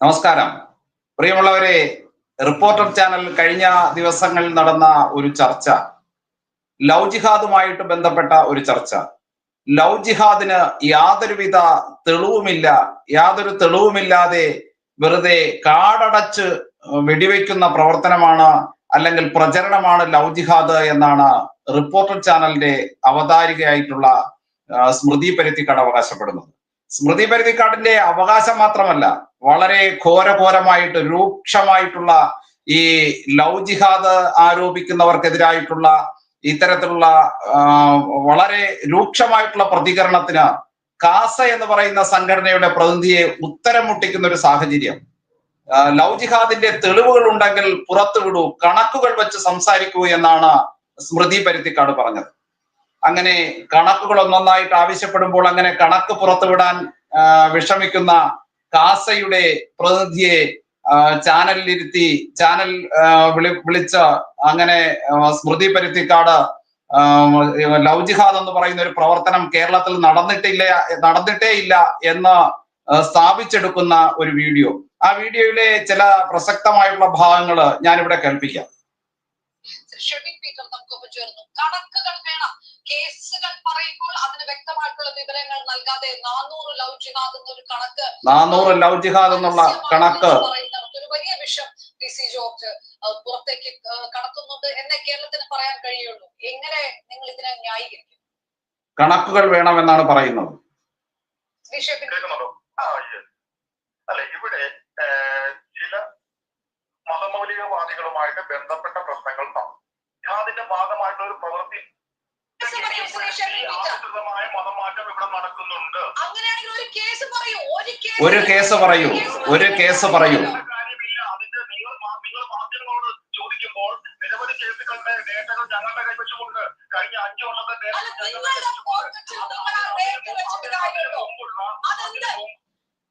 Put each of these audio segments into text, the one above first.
നമസ്കാരം. പ്രിയമുള്ളവരെ reporter channel കഴിഞ്ഞ ദിവസങ്ങളിൽ നടന്ന ഒരു ചർച്ച ലവ് ജിഹാദുമായിട്ട് ബന്ധപ്പെട്ട ഒരു ചർച്ച. ലവ് ജിഹാദിന് യാതൊരുവിധ തെളിവുമില്ല യാതൊരു തെളിവുമില്ലാതെ വെറുതെ കാടടച്ച് വെടിവെക്കുന്ന പ്രവർത്തനമാണ് അല്ലെങ്കിൽ പ്രചരണമാണ് ലവ് ജിഹാദ് എന്നാണ് റിപ്പോർട്ടർ ചാനലിന്റെ അവതാരികയായിട്ടുള്ള സ്മൃതി പരുത്തിക്കാട് അവകാശപ്പെടുന്നത്. സ്മൃതി പരുത്തിക്കാടിന്റെ അവകാശം മാത്രമല്ല വളരെ ഘോരഘോരമായിട്ട് രൂക്ഷമായിട്ടുള്ള ഈ ലവ് ജിഹാദ് ആരോപിക്കുന്നവർക്കെതിരായിട്ടുള്ള ഇത്തരത്തിലുള്ള വളരെ രൂക്ഷമായിട്ടുള്ള പ്രതികരണത്തിന് കാസ എന്ന് പറയുന്ന സംഘടനയുടെ പ്രതിനിധിയെ ഉത്തരം മുട്ടിക്കുന്ന ഒരു സാഹചര്യം ലവ് ജിഹാദിന്റെ തെളിവുകൾ ഉണ്ടെങ്കിൽ പുറത്തുവിടൂ കണക്കുകൾ വെച്ച് സംസാരിക്കൂ എന്നാണ് സ്മൃതി പരുത്തിക്കാട് പറഞ്ഞത്. അങ്ങനെ കണക്കുകൾ ഒന്നൊന്നായിട്ട് ആവശ്യപ്പെടുമ്പോൾ അങ്ങനെ കണക്ക് പുറത്തുവിടാൻ വിഷമിക്കുന്ന കാസയുടെ പ്രതിനിധിയെ ചാനലിലിരുത്തി ചാനൽ വിളി വിളിച്ച അങ്ങനെ സ്മൃതി പരുത്തിക്കാട് ലൗജിഹാദ് എന്ന് പറയുന്ന ഒരു പ്രവർത്തനം കേരളത്തിൽ നടന്നിട്ടില്ല നടന്നിട്ടേ ഇല്ല എന്ന് സ്ഥാപിച്ചെടുക്കുന്ന ഒരു വീഡിയോ. ആ വീഡിയോയിലെ ചില പ്രസക്തമായിട്ടുള്ള ഭാഗങ്ങൾ ഞാനിവിടെ കേൾപ്പിക്കാം. കണക്കുകൾ വേണം. കേസുകൾ പറയുമ്പോൾ അതിന് വ്യക്തമായിട്ടുള്ള വിവരങ്ങൾ നൽകാതെ നാനൂറ് ലവ് ജിഹാദ് എന്നൊരു കണക്ക് നാനൂറ് ലവ് ജിഹാദ് എന്നുള്ള കണക്ക്. ഒരു വലിയ വിഷം പി സി ജോർജ് പുറത്തേക്ക് കടത്തുന്നുണ്ട് എന്നേ കേരളത്തിന് പറയാൻ കഴിയുള്ളൂ. എങ്ങനെ നിങ്ങൾ ഇതിനെ ന്യായീകരിക്കും? കണക്കുകൾ വേണമെന്നാണ് പറയുന്നത്. അല്ലെ ഇവിടെ ചില മതമൗലികവാദികളുമായിട്ട് ബന്ധപ്പെട്ട പ്രശ്നങ്ങൾ കാണും. അതിന്റെ ഭാഗമായിട്ടുള്ള ഒരു പ്രവൃത്തി കേസ് പറയൂ. മതമാറ്റം ഇവിടെ നടക്കുന്നുണ്ട്. അങ്ങനെയാണെങ്കിൽ ഒരു കേസ് പറയൂ. ഒരു കേസ് ഒരു കേസ് പറയൂ. ഒരു കേസ് പറയൂ. അതിന്റെ നിങ്ങൾ മാ- നിങ്ങൾ മാധ്യമങ്ങളോട് ചോദിക്കുമ്പോൾ നിരവധി കേസുകളുടെ ഡേറ്റകൾ ഞങ്ങളുടെ കൈവശമുണ്ട്. കഴിഞ്ഞ അഞ്ചു വർഷത്തെ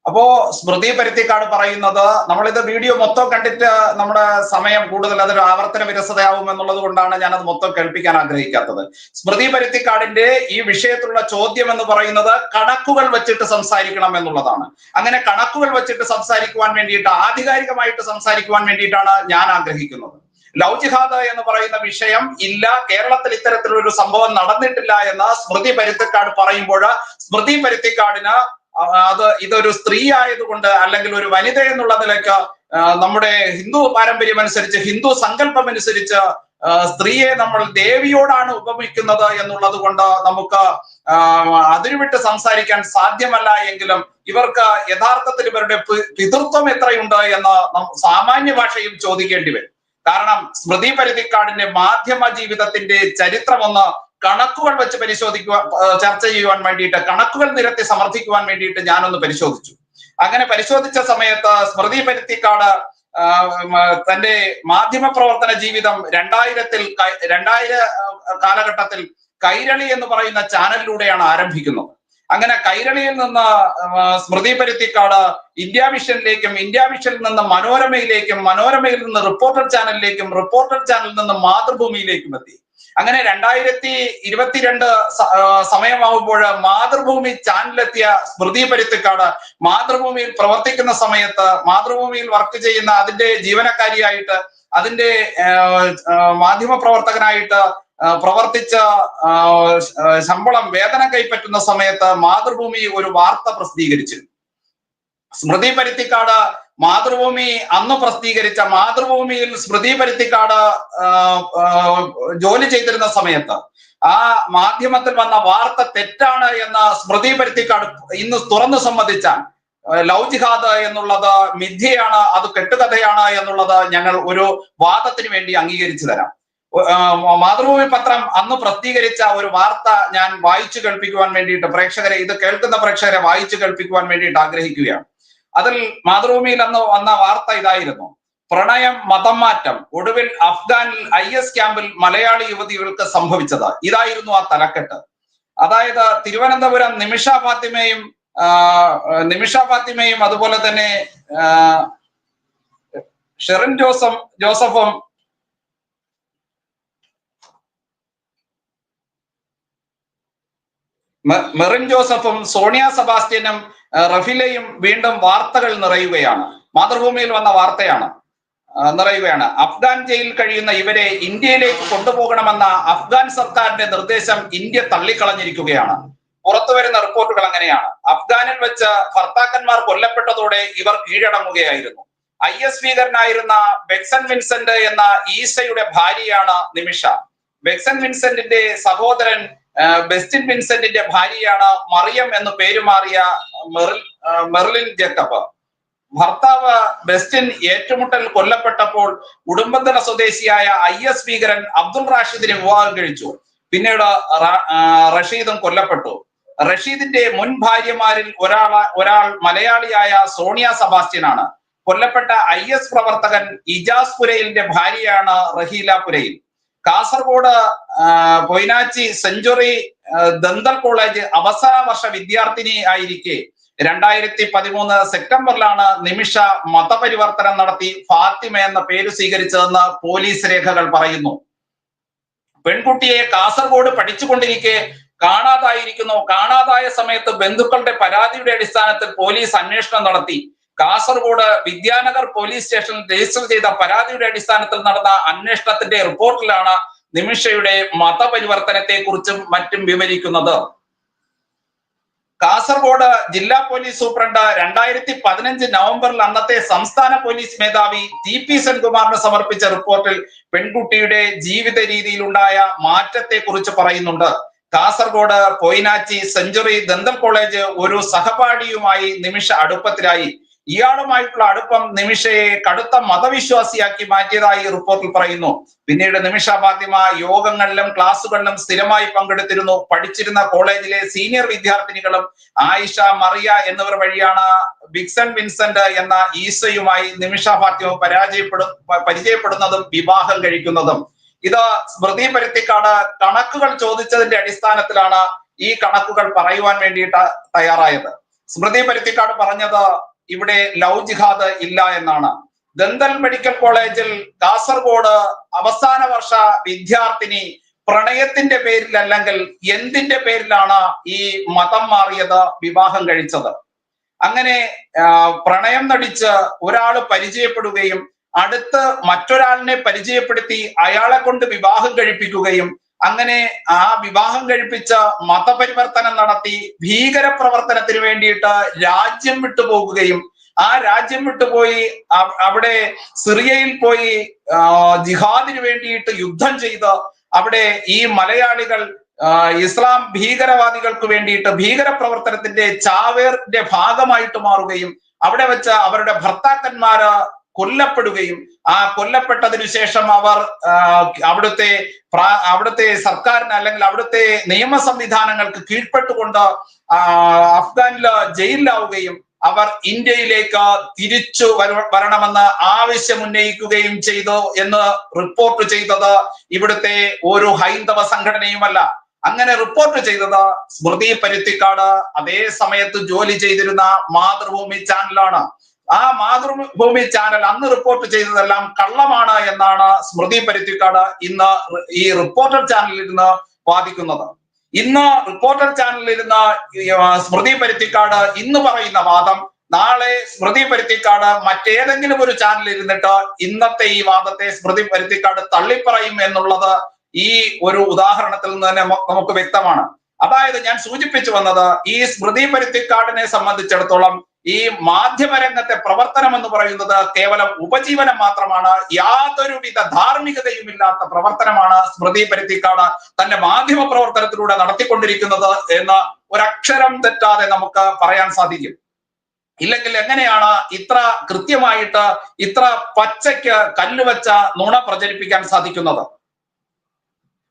അപ്പോ സ്മൃതി പരുത്തിക്കാട് പറയുന്നത് നമ്മളിത് വീഡിയോ മൊത്തം കണ്ടിട്ട് നമ്മുടെ സമയം കൂടുതൽ അതൊരു ആവർത്തന വിരസതയാവും എന്നുള്ളത് കൊണ്ടാണ് ഞാൻ അത് മൊത്തം കേൾപ്പിക്കാൻ ആഗ്രഹിക്കാത്തത്. സ്മൃതി പരുത്തിക്കാടിന്റെ ഈ വിഷയത്തിലുള്ള ചോദ്യം എന്ന് പറയുന്നത് കണക്കുകൾ വെച്ചിട്ട് സംസാരിക്കണം എന്നുള്ളതാണ്. അങ്ങനെ കണക്കുകൾ വെച്ചിട്ട് സംസാരിക്കുവാൻ വേണ്ടിയിട്ട് ആധികാരികമായിട്ട് സംസാരിക്കുവാൻ വേണ്ടിയിട്ടാണ് ഞാൻ ആഗ്രഹിക്കുന്നത്. ലവ് ജിഹാദ് എന്ന് പറയുന്ന വിഷയം ഇല്ല കേരളത്തിൽ ഇത്തരത്തിലൊരു സംഭവം നടന്നിട്ടില്ല എന്ന് സ്മൃതി പരുത്തിക്കാട് പറയുമ്പോൾ സ്മൃതി പരുത്തിക്കാടിന് അത് ഇതൊരു സ്ത്രീ ആയതുകൊണ്ട് അല്ലെങ്കിൽ ഒരു വനിത എന്നുള്ള നിലയ്ക്ക് നമ്മുടെ ഹിന്ദു പാരമ്പര്യം അനുസരിച്ച് ഹിന്ദു സങ്കല്പം അനുസരിച്ച് സ്ത്രീയെ നമ്മൾ ദേവിയോടാണ് ഉപമിക്കുന്നത് എന്നുള്ളത് കൊണ്ട് നമുക്ക് അതിരുവിട്ട് സംസാരിക്കാൻ സാധ്യമല്ല എങ്കിലും ഇവർക്ക് യഥാർത്ഥത്തിൽ ഇവരുടെ പിതൃത്വം എത്രയുണ്ട് എന്ന് സാമാന്യ ഭാഷയും ചോദിക്കേണ്ടി വരും. കാരണം സ്മൃതി പരിധിക്കാടിന്റെ മാധ്യമ ജീവിതത്തിന്റെ ചരിത്രം ഒന്ന് കണക്കുകൾ വെച്ച് പരിശോധിക്കുവാൻ ചർച്ച ചെയ്യുവാൻ വേണ്ടിയിട്ട് കണക്കുകൾ നിരത്തി സമർത്ഥിക്കുവാൻ വേണ്ടിയിട്ട് ഞാനൊന്ന് പരിശോധിച്ചു. അങ്ങനെ പരിശോധിച്ച സമയത്ത് സ്മൃതി പരുത്തിക്കാട് തന്റെ മാധ്യമ പ്രവർത്തന ജീവിതം രണ്ടായിരത്തിൽ രണ്ടായിര കാലഘട്ടത്തിൽ കൈരളി എന്ന് പറയുന്ന ചാനലിലൂടെയാണ് ആരംഭിക്കുന്നത്. അങ്ങനെ കൈരളിയിൽ നിന്ന് സ്മൃതി പരുത്തിക്കാട് ഇന്ത്യ വിഷനിലേക്കും ഇന്ത്യ വിഷനിൽ നിന്ന് മനോരമയിലേക്കും മനോരമയിൽ നിന്ന് റിപ്പോർട്ടർ ചാനലിലേക്കും റിപ്പോർട്ടർ ചാനലിൽ നിന്ന് മാതൃഭൂമിയിലേക്കും എത്തി. അങ്ങനെ രണ്ടായിരത്തി ഇരുപത്തിരണ്ട് സമയമാകുമ്പോൾ മാതൃഭൂമി ചാനലെത്തിയ സ്മൃതി പരുത്തിക്കാട് മാതൃഭൂമിയിൽ പ്രവർത്തിക്കുന്ന സമയത്ത് മാതൃഭൂമിയിൽ വർക്ക് ചെയ്യുന്ന അതിന്റെ ജീവനക്കാരിയായിട്ട് അതിന്റെ മാധ്യമ പ്രവർത്തകനായിട്ട് പ്രവർത്തിച്ച ശമ്പളം വേതനം കൈപ്പറ്റുന്ന സമയത്ത് മാതൃഭൂമി ഒരു വാർത്ത പ്രസിദ്ധീകരിച്ചിരുന്നു. സ്മൃതി പരുത്തിക്കാട് മാതൃഭൂമി അന്ന് പ്രസിദ്ധീകരിച്ച മാതൃഭൂമിയിൽ സ്മൃതി പരുത്തിക്കാട് ജോലി ചെയ്തിരുന്ന സമയത്ത് ആ മാധ്യമത്തിൽ വന്ന വാർത്ത തെറ്റാണ് എന്ന സ്മൃതി പരുത്തിക്കാട് ഇന്ന് തുറന്നു സമ്മതിച്ചാൽ ലവ് ജിഹാദ് എന്നുള്ളത് മിഥ്യയാണ് അത് കെട്ടുകഥയാണ് എന്നുള്ളത് ഞങ്ങൾ ഒരു വാദത്തിന് വേണ്ടി അംഗീകരിച്ചു തരാം. മാതൃഭൂമി പത്രം അന്ന് പ്രസിദ്ധീകരിച്ച ഒരു വാർത്ത ഞാൻ വായിച്ചു കേൾപ്പിക്കുവാൻ വേണ്ടിയിട്ട് പ്രേക്ഷകരെ ഇത് കേൾക്കുന്ന പ്രേക്ഷകരെ വായിച്ചു കേൾപ്പിക്കുവാൻ വേണ്ടിയിട്ട് ആഗ്രഹിക്കുകയാണ്. അതിൽ മാതൃഭൂമിയിൽ അന്ന് വന്ന വാർത്ത ഇതായിരുന്നു. പ്രണയം മതം മാറ്റം ഒടുവിൽ അഫ്ഗാനിൽ ഐ എസ് ക്യാമ്പിൽ മലയാളി യുവതികൾക്ക് സംഭവിച്ചത്. ഇതായിരുന്നു ആ തലക്കെട്ട്. അതായത് തിരുവനന്തപുരം നിമിഷ ഫാത്തിമയും നിമിഷ ഫാത്തിമയും അതുപോലെ തന്നെ ഷെറിൻ ജോസഫ് ജോസഫും മെറിൻ ജോസഫും സോണിയ സെബാസ്റ്റ്യനും റഫിലയും വീണ്ടും വാർത്തകൾ നിറയുകയാണ്. മാതൃഭൂമിയിൽ വന്ന വാർത്തയാണ് നിറയുകയാണ്. അഫ്ഗാൻ ജയിലിൽ കഴിയുന്ന ഇവരെ ഇന്ത്യയിലേക്ക് കൊണ്ടുപോകണമെന്ന അഫ്ഗാൻ സർക്കാരിന്റെ നിർദ്ദേശം ഇന്ത്യ തള്ളിക്കളഞ്ഞിരിക്കുകയാണ്. പുറത്തു വരുന്ന റിപ്പോർട്ടുകൾ അങ്ങനെയാണ്. അഫ്ഗാനിൽ വെച്ച് ഭർത്താക്കന്മാർ കൊല്ലപ്പെട്ടതോടെ ഇവർ കീഴടങ്ങുകയായിരുന്നു. ഐ എസ് ഭീകരനായിരുന്ന ബെക്സൺ വിൻസെന്റ് എന്ന ഈസയുടെ ഭാര്യയാണ് നിമിഷ. ബെക്സൺ വിൻസെന്റിന്റെ സഹോദരൻ ബെസ്റ്റിൻ വിൻസെന്റിന്റെ ഭാര്യയാണ് മറിയം എന്ന് പേരുമാറിയ മെറിൽ മെറിലിൻ ജേക്കബ്. ഭർത്താവ് ബെസ്റ്റിൻ ഏറ്റുമുട്ടൽ കൊല്ലപ്പെട്ടപ്പോൾ ഉടുമ്പന്തല സ്വദേശിയായ ഐ എസ് ഭീകരൻ അബ്ദുൾ റാഷിദിനെ വിവാഹം കഴിച്ചു. പിന്നീട് റഷീദും കൊല്ലപ്പെട്ടു. റഷീദിന്റെ മുൻ ഭാര്യമാരിൽ ഒരാൾ ഒരാൾ മലയാളിയായ സോണിയ സെബാസ്റ്റ്യനാണ്. കൊല്ലപ്പെട്ട ഐ എസ് പ്രവർത്തകൻ ഇജാസ് പുരയിലിന്റെ ഭാര്യയാണ് Raheela Purayil. Kasaragod Poinachi century dental college അവസാന വർഷ വിദ്യാർത്ഥിനി ആയിരിക്കെ. രണ്ടായിരത്തി പതിമൂന്ന് സെപ്റ്റംബറിലാണ് നിമിഷ മതപരിവർത്തനം നടത്തി ഫാത്തിമ എന്ന പേര് സ്വീകരിച്ചതെന്ന് പോലീസ് രേഖകൾ പറയുന്നു. പെൺകുട്ടിയെ കാസർഗോഡ് പഠിച്ചുകൊണ്ടിരിക്കെ കാണാതായിരിക്കുന്നു. കാണാതായ സമയത്ത് ബന്ധുക്കളുടെ പരാതിയുടെ അടിസ്ഥാനത്തിൽ പോലീസ് അന്വേഷണം നടത്തി. കാസർഗോഡ് വിദ്യാനഗർ പോലീസ് സ്റ്റേഷനിൽ രജിസ്റ്റർ ചെയ്ത പരാതിയുടെ അടിസ്ഥാനത്തിൽ നടന്ന അന്വേഷണത്തിന്റെ റിപ്പോർട്ടിലാണ് നിമിഷയുടെ മതപരിവർത്തനത്തെ കുറിച്ചും മറ്റും വിവരിക്കുന്നത്. കാസർഗോഡ് ജില്ലാ പോലീസ് സൂപ്രണ്ട് രണ്ടായിരത്തി പതിനഞ്ച് നവംബറിൽ അന്നത്തെ സംസ്ഥാന പോലീസ് മേധാവി ടി പി സെൻകുമാറിന് സമർപ്പിച്ച റിപ്പോർട്ടിൽ പെൺകുട്ടിയുടെ ജീവിത രീതിയിലുണ്ടായ മാറ്റത്തെ കുറിച്ച് പറയുന്നുണ്ട്. Kasaragod Poinachi century dental college ഒരു സഹപാഠിയുമായി നിമിഷ അടുപ്പത്തിലായി. ഇയാളുമായിട്ടുള്ള അടുപ്പം നിമിഷയെ കടുത്ത മതവിശ്വാസിയാക്കി മാറ്റിയതായി റിപ്പോർട്ടിൽ പറയുന്നു. പിന്നീട് നിമിഷ ഫാത്തിമ യോഗങ്ങളിലും ക്ലാസുകളിലും സ്ഥിരമായി പങ്കെടുത്തിരുന്നു. പഠിച്ചിരുന്ന കോളേജിലെ സീനിയർ വിദ്യാർത്ഥിനികളും ആയിഷ മറിയ എന്നിവർ വഴിയാണ് ബിക്സൺ വിൻസെന്റ് എന്ന ഈസയുമായി നിമിഷ ഫാത്തിമ പരാജയപ്പെടും പരിചയപ്പെടുന്നതും വിവാഹം കഴിക്കുന്നതും. ഇത് സ്മൃതി പരുത്തിക്കാട് കണക്കുകൾ ചോദിച്ചതിന്റെ അടിസ്ഥാനത്തിലാണ് ഈ കണക്കുകൾ പറയുവാൻ വേണ്ടിയിട്ട് തയ്യാറായത്. സ്മൃതി പരുത്തിക്കാട് പറഞ്ഞത് ഇവിടെ ലവ് ജിഹാദ് ഇല്ല എന്നാണ്. ദന്തൽ മെഡിക്കൽ കോളേജിൽ കാസർഗോഡ് അവസാന വർഷ വിദ്യാർത്ഥിനി പ്രണയത്തിന്റെ പേരിൽ അല്ലെങ്കിൽ എന്തിന്റെ പേരിലാണ് ഈ മതം മാറിയത് വിവാഹം കഴിച്ചത്. അങ്ങനെ പ്രണയം നടിച്ച് ഒരാൾ പരിചയപ്പെടുകയും അടുത്ത് മറ്റൊരാളിനെ പരിചയപ്പെടുത്തി അയാളെ കൊണ്ട് വിവാഹം കഴിപ്പിക്കുകയും അങ്ങനെ ആ വിവാഹം കഴിപ്പിച്ച മതപരിവർത്തനം നടത്തി ഭീകര പ്രവർത്തനത്തിന് വേണ്ടിയിട്ട് രാജ്യം വിട്ടുപോകുകയും ആ രാജ്യം വിട്ടുപോയി അവ- അവിടെ സിറിയയിൽ പോയി ജിഹാദിന് വേണ്ടിയിട്ട് യുദ്ധം ചെയ്ത് അവിടെ ഈ മലയാളികൾ ഇസ്ലാം ഭീകരവാദികൾക്ക് വേണ്ടിയിട്ട് ഭീകര പ്രവർത്തനത്തിന്റെ ചാവേറിന്റെ ഭാഗമായിട്ട് മാറുകയും അവിടെ വെച്ച് അവരുടെ ഭർത്താക്കന്മാര് കൊല്ലപ്പെടുകയും ആ കൊല്ലപ്പെട്ടതിനു ശേഷം അവർ അവിടുത്തെ അവിടുത്തെ സർക്കാരിന് അല്ലെങ്കിൽ അവിടുത്തെ നിയമ സംവിധാനങ്ങൾക്ക് കീഴ്പ്പെട്ടുകൊണ്ട് അഫ്ഗാനിൽ ജയിലിലാവുകയും അവർ ഇന്ത്യയിലേക്ക് തിരിച്ചു വരണമെന്ന് ആവശ്യം ഉന്നയിക്കുകയും ചെയ്തു എന്ന് റിപ്പോർട്ട് ചെയ്തത് ഇവിടുത്തെ ഒരു ഹൈന്ദവ സംഘടനയുമല്ല. അങ്ങനെ റിപ്പോർട്ട് ചെയ്തത് സ്മൃതി പരുത്തിക്കാട്. അതേ സമയത്ത് ജോലി ചെയ്തിരുന്ന മാതൃഭൂമി ചാനലാണ്. ആ മാതൃഭൂമി ചാനൽ അന്ന് റിപ്പോർട്ട് ചെയ്തതെല്ലാം കള്ളമാണ് എന്നാണ് സ്മൃതി പരുത്തിക്കാട് ഇന്ന് ഈ റിപ്പോർട്ടർ ചാനലിൽ ഇരുന്ന് വാദിക്കുന്നത്. ഇന്ന് റിപ്പോർട്ടർ ചാനലിൽ ഇരുന്ന് സ്മൃതി പരുത്തിക്കാട് ഇന്ന് പറയുന്ന വാദം നാളെ സ്മൃതി പരുത്തിക്കാട് മറ്റേതെങ്കിലും ഒരു ചാനലിൽ ഇരുന്നിട്ട് ഇന്നത്തെ ഈ വാദത്തെ സ്മൃതി പരുത്തിക്കാട് തള്ളിപ്പറയും എന്നുള്ളത് ഈ ഒരു ഉദാഹരണത്തിൽ നിന്ന് തന്നെ നമുക്ക് വ്യക്തമാണ്. അതായത് ഞാൻ സൂചിപ്പിച്ചു വന്നത് ഈ സ്മൃതി പരുത്തിക്കാടിനെ സംബന്ധിച്ചിടത്തോളം ഈ മാധ്യമരംഗത്തെ പ്രവർത്തനം എന്ന് പറയുന്നത് കേവലം ഉപജീവനം മാത്രമാണ് യാതൊരുവിധ ധാർമ്മികതയുമില്ലാത്ത പ്രവർത്തനമാണ് സ്മൃതി പരുത്തിക്കാട് തന്റെ മാധ്യമ പ്രവർത്തനത്തിലൂടെ നടത്തിക്കൊണ്ടിരിക്കുന്നത് എന്ന് ഒരക്ഷരം തെറ്റാതെ നമുക്ക് പറയാൻ സാധിക്കും. ഇല്ലെങ്കിൽ എങ്ങനെയാണ് ഇത്ര കൃത്യമായിട്ട് ഇത്ര പച്ചയ്ക്ക് കല്ലുവച്ച നുണ പ്രചരിപ്പിക്കാൻ സാധിക്കുന്നത്?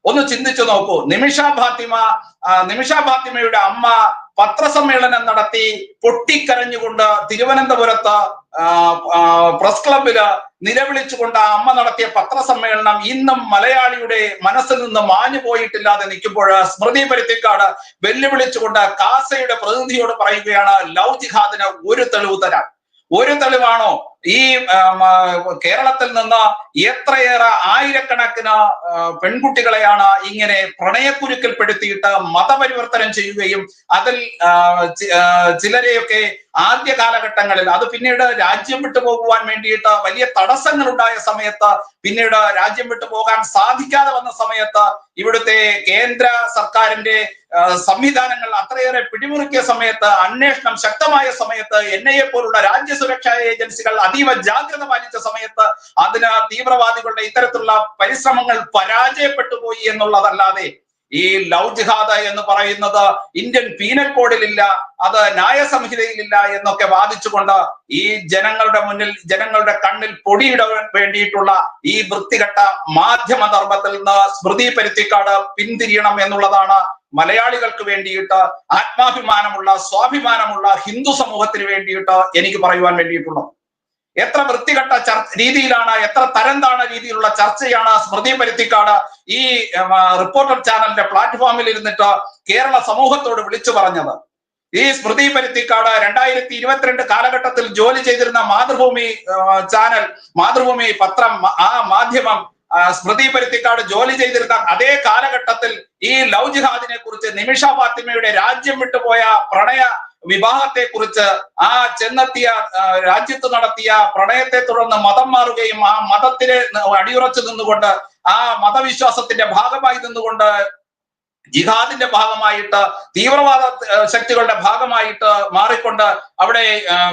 ഒന്ന് ചിന്തിച്ചു നോക്കൂ. നിമിഷ ഫാത്തിമ നിമിഷ ഫാത്തിമയുടെ അമ്മ പത്രസമ്മേളനം നടത്തി പൊട്ടിക്കരഞ്ഞുകൊണ്ട് തിരുവനന്തപുരത്ത് പ്രസ് ക്ലബിൽ നിലവിളിച്ചുകൊണ്ട് ആ അമ്മ നടത്തിയ പത്രസമ്മേളനം ഇന്നും മലയാളിയുടെ മനസ്സിൽ നിന്ന് മാഞ്ഞു പോയിട്ടില്ലാതെ നിൽക്കുമ്പോൾ സ്മൃതി പരുത്തിക്കാട് വെല്ലുവിളിച്ചുകൊണ്ട് കാസയുടെ പ്രതിനിധിയോട് പറയുകയാണ് ലവ് ജിഹാദിന് ഒരു തെളിവ് തരാൻ. ഒരു തെളിവാണോ? ഈ കേരളത്തിൽ നിന്ന് എത്രയേറെ ആയിരക്കണക്കിന് പെൺകുട്ടികളെയാണ് ഇങ്ങനെ പ്രണയക്കുരുക്കിൽപ്പെടുത്തിയിട്ട് മതപരിവർത്തനം ചെയ്യുകയും അതിൽ ചിലരെയൊക്കെ ആദ്യ കാലഘട്ടങ്ങളിൽ അത് പിന്നീട് രാജ്യം വിട്ടു പോകുവാൻ വേണ്ടിയിട്ട് വലിയ തടസ്സങ്ങൾ ഉണ്ടായ സമയത്ത് പിന്നീട് രാജ്യം വിട്ടു പോകാൻ സാധിക്കാതെ വന്ന സമയത്ത് ഇവിടുത്തെ കേന്ദ്ര സർക്കാരിന്റെ സംവിധാനങ്ങൾ അത്രയേറെ പിടിമുറുക്കിയ സമയത്ത് അന്വേഷണം ശക്തമായ സമയത്ത് എൻ ഐ എ പോലുള്ള രാജ്യ സുരക്ഷാ ഏജൻസികൾ അതീവ ജാഗ്രത പാലിച്ച സമയത്ത് അതിന് തീവ്രവാദികളുടെ ഇത്തരത്തിലുള്ള പരിശ്രമങ്ങൾ പരാജയപ്പെട്ടു പോയി എന്നുള്ളതല്ലാതെ ഈ ലവ് ജിഹാദ് എന്ന് പറയുന്നത് ഇന്ത്യൻ പീനൽ കോഡിലില്ല അത് ന്യായ സംഹിതയിലില്ല എന്നൊക്കെ വാദിച്ചുകൊണ്ട് ഈ ജനങ്ങളുടെ മുന്നിൽ ജനങ്ങളുടെ കണ്ണിൽ പൊടിയിടാൻ വേണ്ടിയിട്ടുള്ള ഈ വൃത്തികെട്ട മാധ്യമ ധർമ്മത്തിൽ നിന്ന് സ്മൃതി പരുത്തിക്കാട് പിന്തിരിയണം എന്നുള്ളതാണ് മലയാളികൾക്ക് വേണ്ടിയിട്ട് ആത്മാഭിമാനമുള്ള സ്വാഭിമാനമുള്ള ഹിന്ദു സമൂഹത്തിന് വേണ്ടിയിട്ട് എനിക്ക് പറയുവാൻ വേണ്ടിയിട്ടുള്ളത്. എത്ര വൃത്തികെട്ട രീതിയിലാണ് എത്ര തരംതാണ രീതിയിലുള്ള ചർച്ചയാണ് സ്മൃതി പരുത്തിക്കാട് ഈ റിപ്പോർട്ടർ ചാനലിന്റെ പ്ലാറ്റ്ഫോമിൽ ഇരുന്നിട്ട് കേരള സമൂഹത്തോട് വിളിച്ചു പറഞ്ഞത്. ഈ സ്മൃതി പരുത്തിക്കാട് രണ്ടായിരത്തി ഇരുപത്തിരണ്ട് കാലഘട്ടത്തിൽ ജോലി ചെയ്തിരുന്ന മാതൃഭൂമി ചാനൽ മാതൃഭൂമി പത്രം ആ മാധ്യമം സ്മൃതി പരുത്തിക്കാട് ജോലി ചെയ്തിരുന്ന അതേ കാലഘട്ടത്തിൽ ഈ ലവ് ജിഹാദിനെ കുറിച്ച് നിമിഷ ഫാത്തിമയുടെ രാജ്യം വിട്ടുപോയ പ്രണയ വിവാഹത്തെ കുറിച്ച് ആ ചെന്നെത്തിയ രാജ്യത്ത് നടത്തിയ പ്രണയത്തെ തുടർന്ന് മതം മാറുകയും ആ മതത്തിന് അടിയുറച്ചു നിന്നുകൊണ്ട് ആ മതവിശ്വാസത്തിന്റെ ഭാഗമായി നിന്നുകൊണ്ട് ജിഹാദിന്റെ ഭാഗമായിട്ട് തീവ്രവാദ ശക്തികളുടെ ഭാഗമായിട്ട് മാറിക്കൊണ്ട് അവിടെ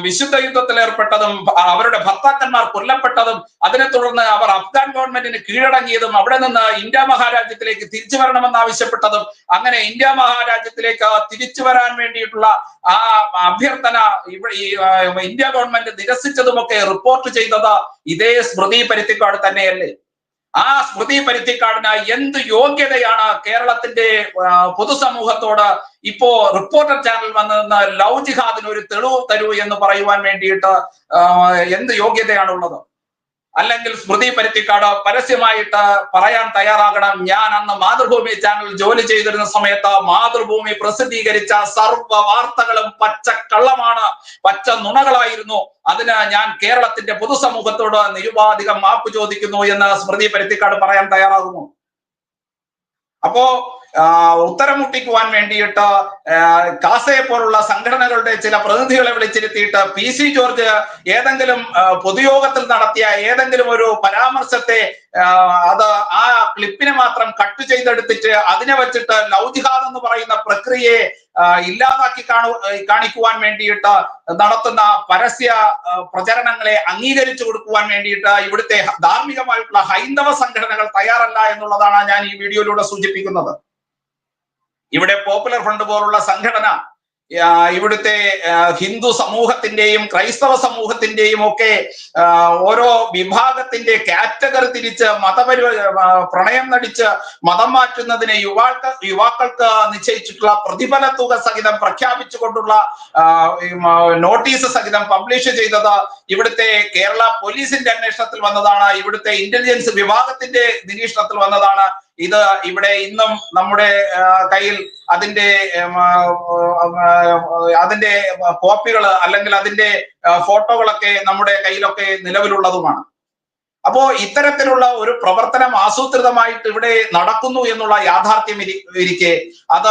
വിശുദ്ധ യുദ്ധത്തിൽ ഏർപ്പെട്ടതും അവരുടെ ഭർത്താക്കന്മാർ കൊല്ലപ്പെട്ടതും അതിനെ തുടർന്ന് അവർ അഫ്ഗാൻ ഗവൺമെന്റിന് കീഴടങ്ങിയതും അവിടെ നിന്ന് ഇന്ത്യ മഹാരാജ്യത്തിലേക്ക് തിരിച്ചു വരണമെന്ന് ആവശ്യപ്പെട്ടതും അങ്ങനെ ഇന്ത്യ മഹാരാജ്യത്തിലേക്ക് തിരിച്ചു വരാൻ വേണ്ടിയിട്ടുള്ള ആ അഭ്യർത്ഥന ഇന്ത്യ ഗവൺമെന്റ് നിരസിച്ചതുമൊക്കെ റിപ്പോർട്ട് ചെയ്തത് ഇതേ സ്മൃതി പരുത്തിക്കാട് തന്നെയല്ലേ? ആ സ്മൃതി പരുത്തിക്കാടിന് എന്ത് യോഗ്യതയാണ് കേരളത്തിന്റെ പൊതുസമൂഹത്തോട് ഇപ്പോ റിപ്പോർട്ടർ ചാനൽ വന്ന ലവ് ജിഹാദിന് ഒരു തെളിവ് തരൂ എന്ന് പറയുവാൻ വേണ്ടിയിട്ട് എന്ത് യോഗ്യതയാണുള്ളത്? അല്ലെങ്കിൽ സ്മൃതി പരുത്തിക്കാട് പരസ്യമായിട്ട് പറയാൻ തയ്യാറാകണം. ഞാൻ അന്ന് മാതൃഭൂമി ചാനൽ ജോലി ചെയ്തിരുന്ന സമയത്ത് മാതൃഭൂമി പ്രസിദ്ധീകരിച്ച സർവ വാർത്തകളും പച്ച കള്ളമാണ് പച്ച നുണകളായിരുന്നു. അതിന് ഞാൻ കേരളത്തിന്റെ പൊതുസമൂഹത്തോട് നിരുപാധികം മാപ്പ് ചോദിക്കുന്നു എന്ന് സ്മൃതി പരുത്തിക്കാട് പറയാൻ തയ്യാറാകുമോ അപ്പോ ഉത്തരം മുട്ടിക്കുവാൻ വേണ്ടിയിട്ട് കാസയെ പോലുള്ള സംഘടനകളുടെ ചില പ്രതിനിധികളെ വിളിച്ചിരുത്തിയിട്ട് പി സി ജോർജ് ഏതെങ്കിലും പൊതുയോഗത്തിൽ നടത്തിയ ഏതെങ്കിലും ഒരു പരാമർശത്തെ അത് ആ ക്ലിപ്പിനെ മാത്രം കട്ട് ചെയ്തെടുത്തിട്ട് അതിനെ വെച്ചിട്ട് ലൗജിഹാദ് ജിഹാദ് എന്ന് പറയുന്ന പ്രക്രിയയെ ഇല്ലാതാക്കി കാണു കാണിക്കുവാൻ വേണ്ടിയിട്ട് നടത്തുന്ന പരസ്യ പ്രചരണങ്ങളെ അംഗീകരിച്ചു കൊടുക്കുവാൻ വേണ്ടിയിട്ട് ഇവിടുത്തെ ധാർമ്മികമായിട്ടുള്ള ഹൈന്ദവ സംഘടനകൾ തയ്യാറല്ല എന്നുള്ളതാണ് ഞാൻ ഈ വീഡിയോയിലൂടെ സൂചിപ്പിക്കുന്നത്. ഇവിടെ പോപ്പുലർ ഫ്രണ്ട് പോലുള്ള സംഘടന ഇവിടുത്തെ ഹിന്ദു സമൂഹത്തിന്റെയും ക്രൈസ്തവ സമൂഹത്തിന്റെയും ഒക്കെ ഓരോ വിഭാഗത്തിന്റെ കാറ്റഗറി തിരിച്ച് മതപരി പ്രണയം നടിച്ച് മതം മാറ്റുന്നതിന് യുവാക്ക യുവാക്കൾക്ക് നിശ്ചയിച്ചിട്ടുള്ള പ്രതിഫല തുക സഹിതം പ്രഖ്യാപിച്ചുകൊണ്ടുള്ള നോട്ടീസ് സഹിതം പബ്ലിഷ് ചെയ്തത് ഇവിടുത്തെ കേരള പോലീസിന്റെ അന്വേഷണത്തിൽ വന്നതാണ് ഇവിടുത്തെ ഇന്റലിജൻസ് വിഭാഗത്തിന്റെ നിരീക്ഷണത്തിൽ വന്നതാണ്. ഇത് ഇവിടെ ഇന്നും നമ്മുടെ കയ്യിൽ അതിന്റെ അതിന്റെ കോപ്പികൾ അല്ലെങ്കിൽ അതിന്റെ ഫോട്ടോകളൊക്കെ നമ്മുടെ കയ്യിലൊക്കെ നിലവിലുള്ളതുമാണ്. അപ്പോ ഇത്തരത്തിലുള്ള ഒരു പ്രവർത്തനം ആസൂത്രിതമായിട്ട് ഇവിടെ നടക്കുന്നു എന്നുള്ള യാഥാർത്ഥ്യം ഇരി- ഇരിക്കെ അത്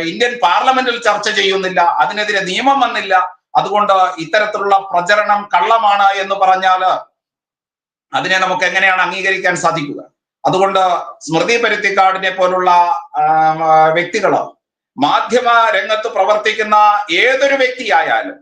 ഇന്ത്യൻ പാർലമെന്റിൽ ചർച്ച ചെയ്യുന്നില്ല അതിനെതിരെ നിയമം വന്നില്ല. അതുകൊണ്ട് ഇത്തരത്തിലുള്ള പ്രചരണം കള്ളമാണ് എന്ന് പറഞ്ഞാൽ അതിനെ നമുക്ക് എങ്ങനെയാണ് അംഗീകരിക്കാൻ സാധിക്കുക? അതുകൊണ്ട് സ്മൃതി പരുത്തിക്കാടിനെ പോലുള്ള വ്യക്തികളോ മാധ്യമ രംഗത്ത് പ്രവർത്തിക്കുന്ന ഏതൊരു വ്യക്തിയായാലും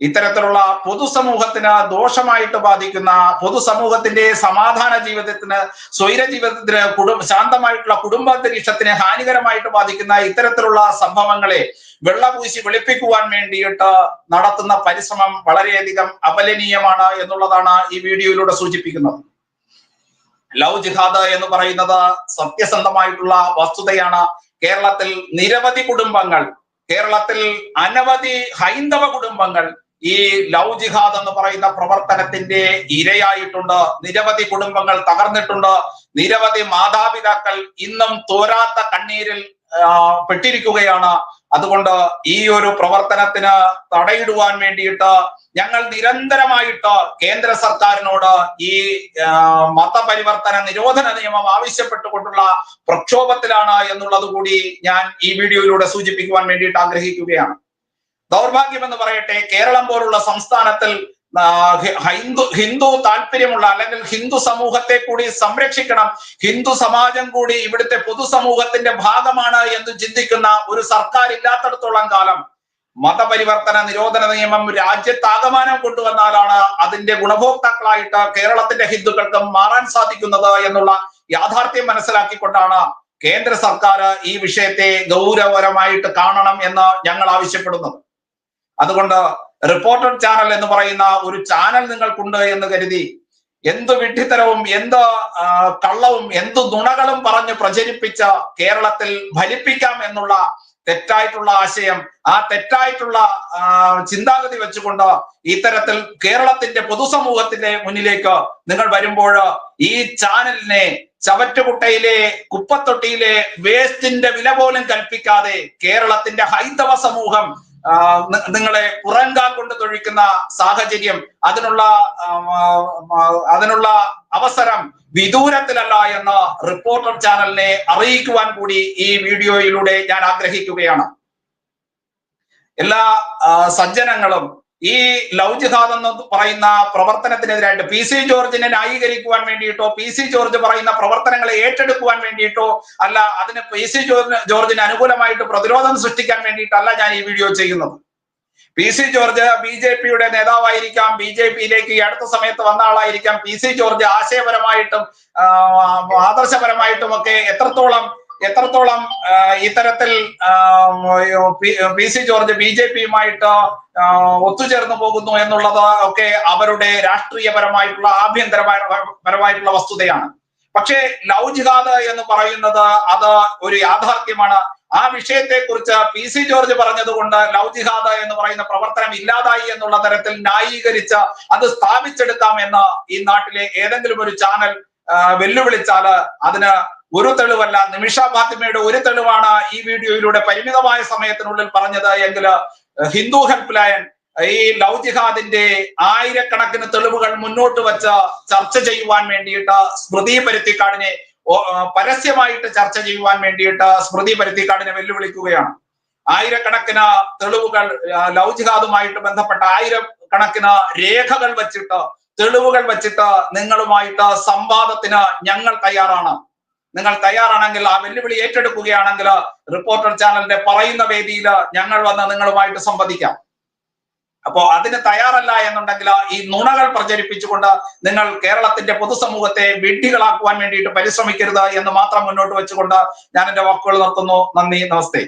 ഇത്തരത്തിലുള്ള പൊതുസമൂഹത്തിന് ദോഷമായിട്ട് ബാധിക്കുന്ന പൊതുസമൂഹത്തിന്റെ സമാധാന ജീവിതത്തിന് സ്വൈര ജീവിതത്തിന് കുടു ശാന്തമായിട്ടുള്ള കുടുംബാന്തരീക്ഷത്തിന് ഹാനികരമായിട്ട് ബാധിക്കുന്ന ഇത്തരത്തിലുള്ള സംഭവങ്ങളെ വെള്ളപൂശി വെളുപ്പിക്കുവാൻ വേണ്ടിയിട്ട് നടത്തുന്ന പരിശ്രമം വളരെയധികം അപലനീയമാണ് എന്നുള്ളതാണ് ഈ വീഡിയോയിലൂടെ സൂചിപ്പിക്കുന്നത്. ലവ് ജിഹാദ് എന്ന് പറയുന്നത് സത്യസന്ധമായിട്ടുള്ള വസ്തുതയാണ്. കേരളത്തിൽ നിരവധി കുടുംബങ്ങൾ കേരളത്തിൽ അനവധി ഹൈന്ദവ കുടുംബങ്ങൾ ഈ ലവ് ജിഹാദ് എന്ന് പറയുന്ന പ്രവർത്തനത്തിന്റെ ഇരയായിട്ടുണ്ട്. നിരവധി കുടുംബങ്ങൾ തകർന്നിട്ടുണ്ട്. നിരവധി മാതാപിതാക്കൾ ഇന്നും തോരാത്ത കണ്ണീരിൽ പെട്ടിരിക്കുകയാണ്. അതുകൊണ്ട് ഈ ഒരു പ്രവർത്തനത്തിന് തടയിടുവാൻ വേണ്ടിയിട്ട് ഞങ്ങൾ നിരന്തരമായിട്ട് കേന്ദ്ര സർക്കാരിനോട് ഈ മതപരിവർത്തന നിരോധന നിയമം ആവശ്യപ്പെട്ടുകൊണ്ടുള്ള പ്രക്ഷോഭത്തിലാണ് എന്നുള്ളത് കൂടി ഞാൻ ഈ വീഡിയോയിലൂടെ സൂചിപ്പിക്കുവാൻ വേണ്ടിയിട്ട് ആഗ്രഹിക്കുകയാണ്. ദൗർഭാഗ്യം എന്ന് പറയട്ടെ കേരളം പോലുള്ള സംസ്ഥാനത്തിൽ ഹിന്ദു ഹിന്ദു താല്പര്യമുള്ള അല്ലെങ്കിൽ ഹിന്ദു സമൂഹത്തെ കൂടി സംരക്ഷിക്കണം. ഹിന്ദു സമാജം കൂടി ഇവിടുത്തെ പൊതുസമൂഹത്തിന്റെ ഭാഗമാണ് എന്ന് ചിന്തിക്കുന്ന ഒരു സർക്കാർ ഇല്ലാത്തടത്തോളം കാലം മതപരിവർത്തന നിരോധന നിയമം രാജ്യത്താകമാനം കൊണ്ടുവന്നാലാണ് അതിന്റെ ഗുണഭോക്താക്കളായിട്ട് കേരളത്തിന്റെ ഹിന്ദുക്കൾക്ക് മാറാൻ സാധിക്കുന്നത് എന്നുള്ള യാഥാർത്ഥ്യം മനസ്സിലാക്കിക്കൊണ്ടാണ് കേന്ദ്ര സർക്കാർ ഈ വിഷയത്തെ ഗൗരവപരമായിട്ട് കാണണം എന്ന് ഞങ്ങൾ ആവശ്യപ്പെടുന്നത്. അതുകൊണ്ട് റിപ്പോർട്ടർ ചാനൽ എന്ന് പറയുന്ന ഒരു ചാനൽ നിങ്ങൾക്കുണ്ട് എന്ന് കരുതി എന്ത് വിഡ്ഢിത്തരവും എന്ത് കള്ളവും എന്ത് നുണകളും പറഞ്ഞ് പ്രചരിപ്പിച്ച കേരളത്തിൽ ഫലിപ്പിക്കാം എന്നുള്ള തെറ്റായിട്ടുള്ള ആശയം ആ തെറ്റായിട്ടുള്ള ചിന്താഗതി വെച്ചുകൊണ്ട് ഇത്തരത്തിൽ കേരളത്തിന്റെ പൊതുസമൂഹത്തിന്റെ മുന്നിലേക്ക് നിങ്ങൾ വരുമ്പോൾ ഈ ചാനലിനെ ചവറ്റുകുട്ടയിലെ കുപ്പത്തൊട്ടിയിലെ വേസ്റ്റിന്റെ വില പോലും കൽപ്പിക്കാതെ കേരളത്തിന്റെ ഹൈന്ദവ സമൂഹം നിങ്ങളെ പുറങ്കാൽ കൊണ്ട് തൊഴിക്കുന്ന സാഹചര്യം അതിനുള്ള അതിനുള്ള അവസരം വിദൂരത്തിലല്ല എന്ന് റിപ്പോർട്ടർ ചാനലിനെ അറിയിക്കുവാൻ കൂടി ഈ വീഡിയോയിലൂടെ ഞാൻ ആഗ്രഹിക്കുകയാണ്. എല്ലാ സജ്ജനങ്ങളും ഈ ലവ് ജിഹാദ് എന്ന് പറയുന്ന പ്രവർത്തനത്തിനെതിരായിട്ട് പി സി ജോർജിനെ ന്യായീകരിക്കുവാൻ വേണ്ടിയിട്ടോ പി സി ജോർജ് പറയുന്ന പ്രവർത്തനങ്ങളെ ഏറ്റെടുക്കുവാൻ വേണ്ടിയിട്ടോ അല്ല അതിന് പി സി ജോർജിന് ജോർജിന് അനുകൂലമായിട്ട് പ്രതിരോധം സൃഷ്ടിക്കാൻ വേണ്ടിയിട്ടല്ല ഞാൻ ഈ വീഡിയോ ചെയ്യുന്നത്. P C George B J പിയുടെ നേതാവായിരിക്കാം ബി ജെ പിയിലേക്ക് ഈ അടുത്ത സമയത്ത് വന്ന ആളായിരിക്കാം. പി സി ജോർജ് ആശയപരമായിട്ടും ആദർശപരമായിട്ടും ഒക്കെ എത്രത്തോളം എത്രത്തോളം ഇത്തരത്തിൽ P- C George B J പിയുമായിട്ട് ഒത്തുചേർന്നു പോകുന്നു എന്നുള്ളത് ഒക്കെ അവരുടെ രാഷ്ട്രീയപരമായിട്ടുള്ള ആഭ്യന്തരമായ പരമായിട്ടുള്ള വസ്തുതയാണ്. പക്ഷേ ലവ് ജിഹാദ് എന്ന് പറയുന്നത് അത് ഒരു യാഥാർത്ഥ്യമാണ്. ആ വിഷയത്തെ കുറിച്ച് പി സി ജോർജ് പറഞ്ഞതുകൊണ്ട് ലവ് ജിഹാദ് എന്ന് പറയുന്ന പ്രവർത്തനം ഇല്ലാതായി എന്നുള്ള തരത്തിൽ ന്യായീകരിച്ച് അത് സ്ഥാപിച്ചെടുക്കാം എന്ന് ഈ നാട്ടിലെ ഏതെങ്കിലും ഒരു ചാനൽ വെല്ലുവിളിച്ചാൽ അതിന് ഒരു തെളിവല്ല. നിമിഷ ഫാത്തിമയുടെ ഒരു തെളിവാണ് ഈ വീഡിയോയിലൂടെ പരിമിതമായ സമയത്തിനുള്ളിൽ പറഞ്ഞത് എങ്കിൽ ഹിന്ദു ഹെൽപ്പ് ലൈൻ ഈ ലവ് ജിഹാദിന്റെ ആയിരക്കണക്കിന് തെളിവുകൾ മുന്നോട്ട് വെച്ച് ചർച്ച ചെയ്യുവാൻ വേണ്ടിയിട്ട് സ്മൃതി പരുത്തിക്കാടിനെ പരസ്യമായിട്ട് ചർച്ച ചെയ്യുവാൻ വേണ്ടിയിട്ട് സ്മൃതി പരുത്തിക്കാടിനെ വെല്ലുവിളിക്കുകയാണ്. ആയിരക്കണക്കിന് തെളിവുകൾ ലവ് ജിഹാദുമായിട്ട് ബന്ധപ്പെട്ട ആയിരക്കണക്കിന് രേഖകൾ വെച്ചിട്ട് തെളിവുകൾ വെച്ചിട്ട് നിങ്ങളുമായിട്ട് സംവാദത്തിന് ഞങ്ങൾ തയ്യാറാണ്. നിങ്ങൾ തയ്യാറാണെങ്കിൽ ആ വെല്ലുവിളി ഏറ്റെടുക്കുകയാണെങ്കിൽ റിപ്പോർട്ടർ ചാനലിന്റെ പറയുന്ന വേദിയിൽ ഞങ്ങൾ വന്ന് നിങ്ങളുമായിട്ട് സംവദിക്കാം. അപ്പോ അതിന് തയ്യാറല്ല എന്നുണ്ടെങ്കിൽ ഈ നുണകൾ പ്രചരിപ്പിച്ചുകൊണ്ട് നിങ്ങൾ കേരളത്തിന്റെ പൊതുസമൂഹത്തെ വിഡ്ഢികളാക്കുവാൻ വേണ്ടിയിട്ട് പരിശ്രമിക്കരുത് എന്ന് മാത്രം മുന്നോട്ട് വെച്ചുകൊണ്ട് ഞാൻ എന്റെ വാക്കുകൾ നിർത്തുന്നു. നന്ദി നമസ്തേ.